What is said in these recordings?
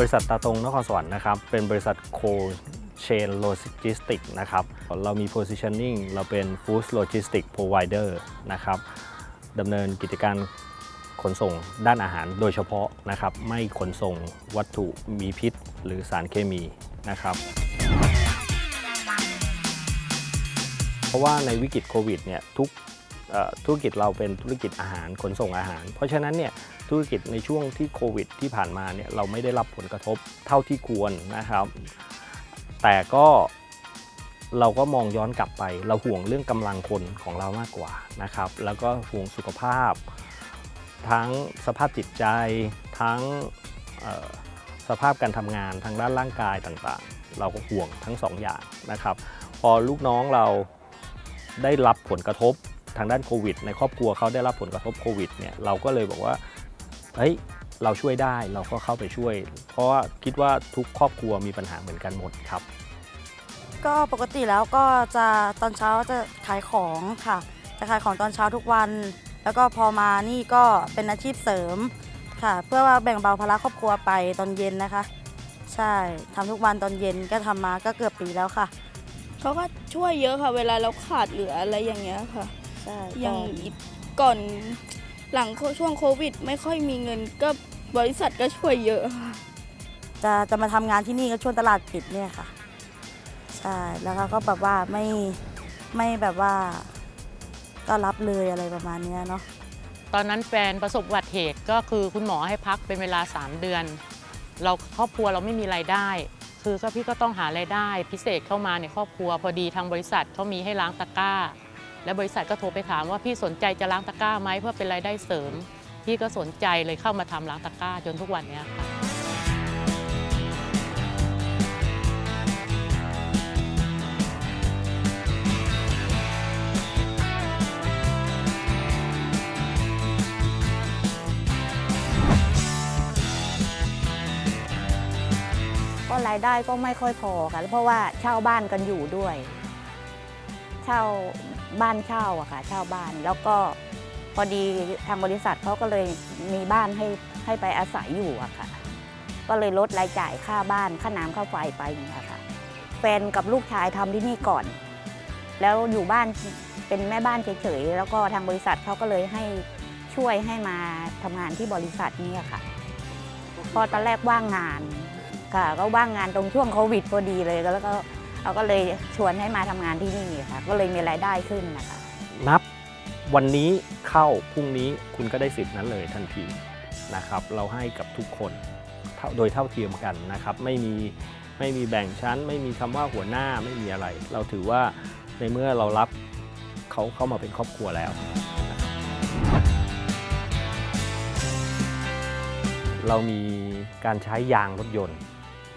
บริษัทตาตรงนครสวรรค์นะครับ เป็นบริษัทโคเชนโลจิสติกนะครับ เรามี positioning เราเป็น food logistics provider นะครับดำเนินกิจการขนส่งด้านอาหารโดยเฉพาะนะครับ ไม่ขนส่งวัตถุมีพิษ หรือสารเคมีนะครับ เพราะว่าในวิกฤตโควิดเนี่ยทุก ธุรกิจเราเป็นธุรกิจอาหารขนส่งอาหาร เพราะฉะนั้นเนี่ยธุรกิจในช่วงที่โควิดที่ผ่านมาเนี่ยเราไม่ได้รับผลกระทบเท่าที่ควรนะครับ แต่ก็เราก็มองย้อนกลับไป เราห่วงเรื่องกำลังคนของเรามากกว่านะครับ แล้วก็ห่วงสุขภาพ ทั้งสภาพจิตใจ ทั้งสภาพการทำงานทางด้านร่างกายต่างๆ เราก็ห่วงทั้งสองอย่างนะครับ พอลูกน้องเราได้รับผลกระทบ ทางด้านโควิด ในครอบครัวเขาได้รับผลกระทบโควิดเนี่ยเราก็เลยบอกว่าเฮ้ยเราช่วยได้เราก็เข้าไปช่วย เพราะว่าคิดว่าทุกครอบครัวมีปัญหาเหมือนกันหมดครับ ก็ปกติแล้วก็จะตอนเช้าจะขายของค่ะ จะขายของตอนเช้าทุกวัน แล้วก็พอมานี่ก็เป็นอาชีพเสริมค่ะ เพื่อว่าแบ่งเบาภาระครอบครัวไปตอนเย็นนะคะ ใช่ทำทุกวันตอนเย็นก็ทำมาก็เกือบปีแล้วค่ะ เขาก็ช่วยเยอะค่ะ เวลาเราขาดเหลืออะไรอย่างเงี้ยค่ะ ใช่อย่างก่อนหลังช่วงโควิด ไม่ค่อยมีเงินก็บริษัทก็ช่วยเยอะค่ะจะจะมาทำงานที่นี่ก็ช่วงตลาดปิดเนี่ยค่ะ ใช่แล้วเขาก็แบบว่าไม่ไม่แบบว่าก็รับเลยอะไรประมาณเนี้ยเนาะตอนนั้นแฟนประสบอุบัติเหตุก็คือคุณหมอให้พักเป็นเวลา 3 เดือน เราครอบครัวเราไม่มีรายได้ คือก็พี่ก็ต้องหารายได้ พิเศษเข้ามาในครอบครัวพอดีทางบริษัทเขามีให้ล้างตะกร้า และบริษัทก็โทรไปถามว่าพี่สนใจจะล้างตะกร้าไหมเพื่อเป็นรายได้เสริม พี่ก็สนใจเลยเข้ามาทำล้างตะกร้าจนทุกวันนี้ค่ะก็รายได้ก็ไม่ค่อยพอค่ะเพราะว่าเช่าบ้านกันอยู่ด้วย เช่า บ้านเช่าอะค่ะเช่าบ้าน แล้วก็พอดีทางบริษัทเขาก็เลยมีบ้านให้ให้ไปอาศัยอยู่อะค่ะ ก็เลยลดรายจ่ายค่าบ้านค่าน้ำค่าไฟไปอย่างเงี้ยค่ะ แฟนกับลูกชายทำที่นี่ก่อน แล้วอยู่บ้านเป็นแม่บ้านเฉยๆแล้วก็ทางบริษัทเขาก็เลยให้ช่วยให้มาทำงานที่บริษัทนี้อะค่ะ พอตอนแรกว่างงานค่ะ ก็ว่างงานตรงช่วงโควิดพอดีเลยแล้วก็ เราก็เลยชวนให้มาทำงานที่นี่ค่ะ ก็เลยมีรายได้ขึ้นนะคะ นับวันนี้เข้าพรุ่งนี้คุณก็ได้สิทธิ์นั้นเลยทันทีนะครับ เราให้กับทุกคนโดยเท่าเทียมกันนะครับ ไม่มีไม่มีแบ่งชั้น ไม่มีคำว่าหัวหน้าไม่มีอะไร เราถือว่าในเมื่อเรารับเขาเข้ามาเป็นครอบครัวแล้ว เรามีการใช้ยางรถยนต์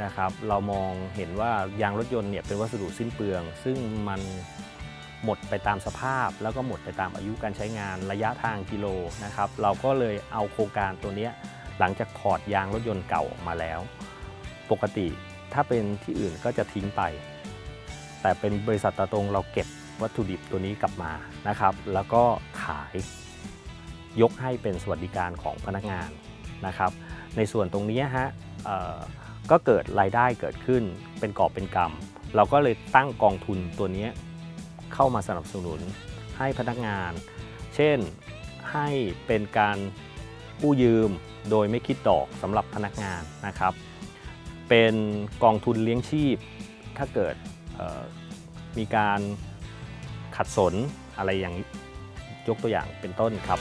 นะครับเรามองเห็นว่ายางรถยนต์เนี่ยเป็นวัสดุสิ้นเปลือง ซึ่งมันหมดไปตามสภาพ แล้วก็หมดไปตามอายุการใช้งานระยะทางกิโลนะครับเราก็เลยเอาโครงการตัวนี้หลังจากถอดยางรถยนต์เก่าออกมาแล้ว ปกติถ้าเป็นที่อื่นก็จะทิ้งไป แต่เป็นบริษัทตาตรงเราเก็บวัตถุดิบตัวนี้กลับมานะครับ แล้วก็ขายยกให้เป็นสวัสดิการของพนักงานนะครับ ในส่วนตรงนี้ฮะ ก็เกิดรายได้เกิดขึ้นเป็นกอบเป็นกำเราก็เลยตั้งกองทุนตัวนี้เข้ามาสนับสนุนให้พนักงาน เช่นให้เป็นการกู้ยืมโดยไม่คิดดอกสำหรับพนักงานนะครับ เป็นกองทุนเลี้ยงชีพ ถ้าเกิดมีการขัดสนอะไรอย่างยกตัวอย่างเป็นต้นครับ